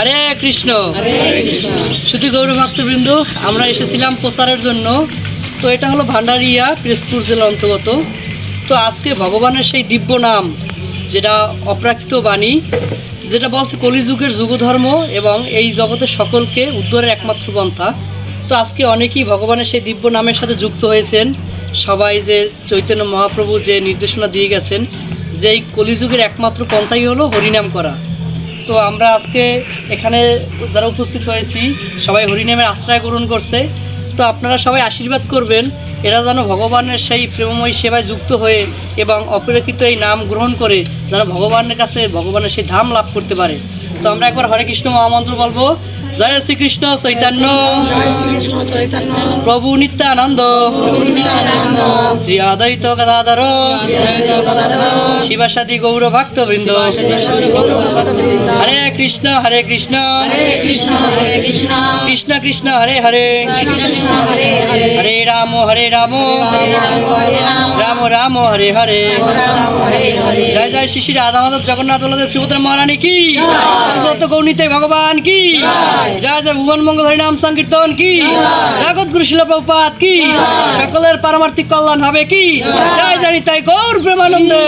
হরে কৃষ্ণ। শুধু গৌরব ভক্তবৃন্দ আমরা এসেছিলাম প্রচারের জন্য। তো এটা হলো ভান্ডারিয়া পিরোজপুর জেলার অন্তর্গত। তো আজকে ভগবানের সেই দিব্য নাম যেটা অপ্রাকৃত বাণী যেটা বলছে কলিযুগের যুগধর্ম এবং এই জগতের সকলকে উদ্ধারের একমাত্র পন্থা। তো আজকে অনেকেই ভগবানের সেই দিব্য নামের সাথে যুক্ত হয়েছেন। সবাই যে চৈতন্য মহাপ্রভু যে নির্দেশনা দিয়ে গেছেন যে এই কলিযুগের একমাত্র পন্থাই হলো হরিনাম করা। তো আমরা আজকে এখানে যারা উপস্থিত হয়েছি, সবাই হরিনামের আশ্রয় গ্রহণ করছে। তো আপনারা সবাই আশীর্বাদ করবেন, এরা যেন ভগবানের সেই প্রেমময় সেবায় যুক্ত হয়ে এবং অপেক্ষিত এই নাম গ্রহণ করে যেন ভগবানের কাছে ভগবানের সেই ধাম লাভ করতে পারে। তো আমরা একবার হরে কৃষ্ণ মহামন্ত্র বলব, জয় শ্রীকৃষ্ণ চৈতন্য। প্রভু নিত্যানন্দ। শ্রী অদ্বৈত গদাধর। শিবাসাদি গৌর ভক্ত বৃন্দ হরে কৃষ্ণ হরে কৃষ্ণ। কৃষ্ণ কৃষ্ণ। হরে হরে। হরে রাম হরে রাম। রাম রাম হরে হরে। জয় জয় শ্রী শ্রী রাধা মাধব জগন্নাথ, বলদেব, সুভদ্রা মহারানী কি? পঞ্চদত্ত গৌনীতে ভগবান কি? জয় জয়, ভুবন মঙ্গল হরিনাম সংকীর্তন কি? জগৎ গুরু শিল প্রপাত কি? সকলের পারমার্থিক কল্যাণ হবে কি? জয় জয়, তাই গৌর প্রেমানন্দে।